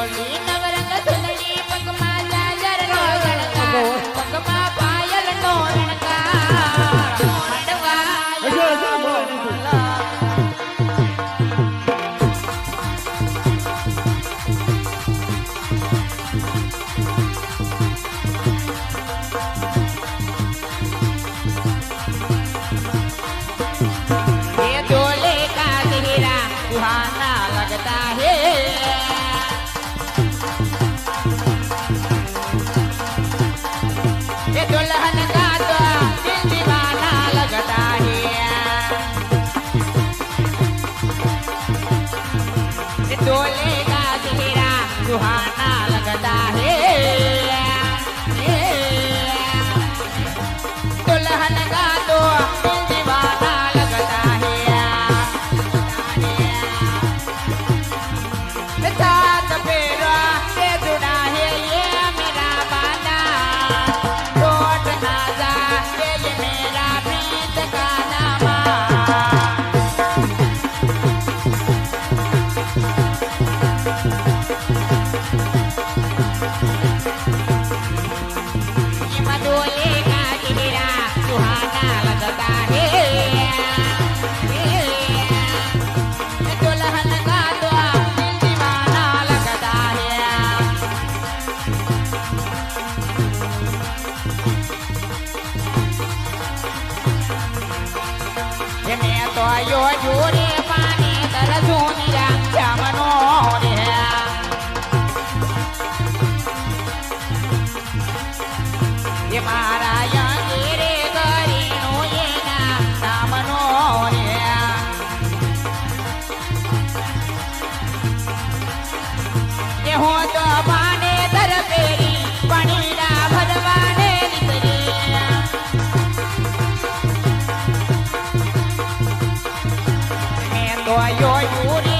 Holy Malaga. ตัวโยอยู่ดี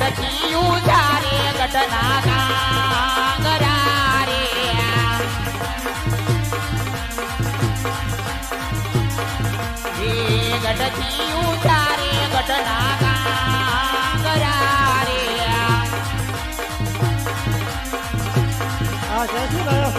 ગઢિયું જારે ગઢના કાંગરા રે ગઢિયું જારે ગઢના કાંગરા રે આ જય શ્રી રામ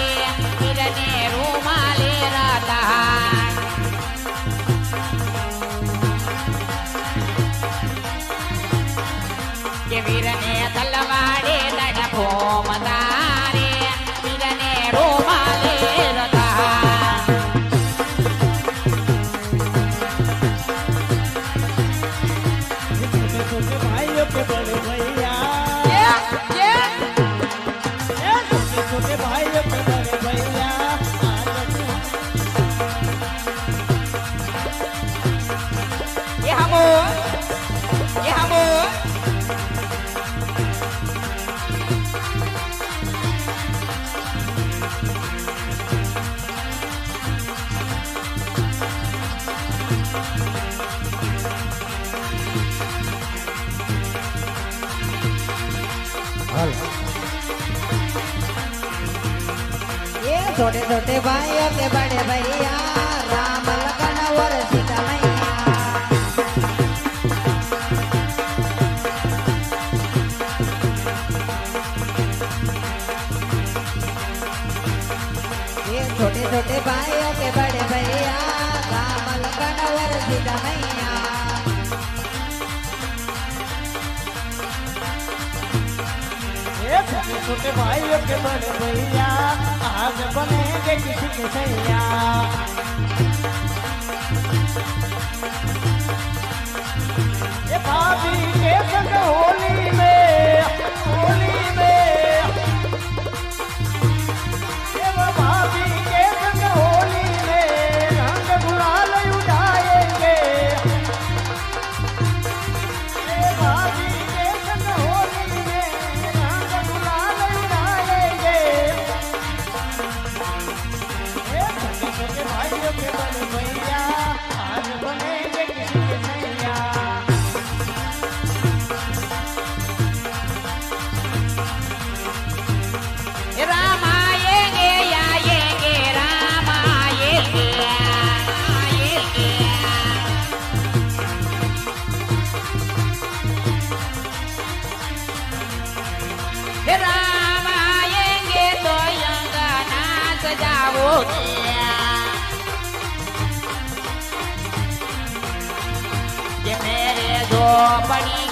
छोटे छोटे भाई अपने बड़े भैया राम छोटे छोटे भाइयों के बड़े भैया का लखन और मैया છોટે ભાઈ કે બડ ભૈયા આજ બને કે કિસી કે સૈયા. પડી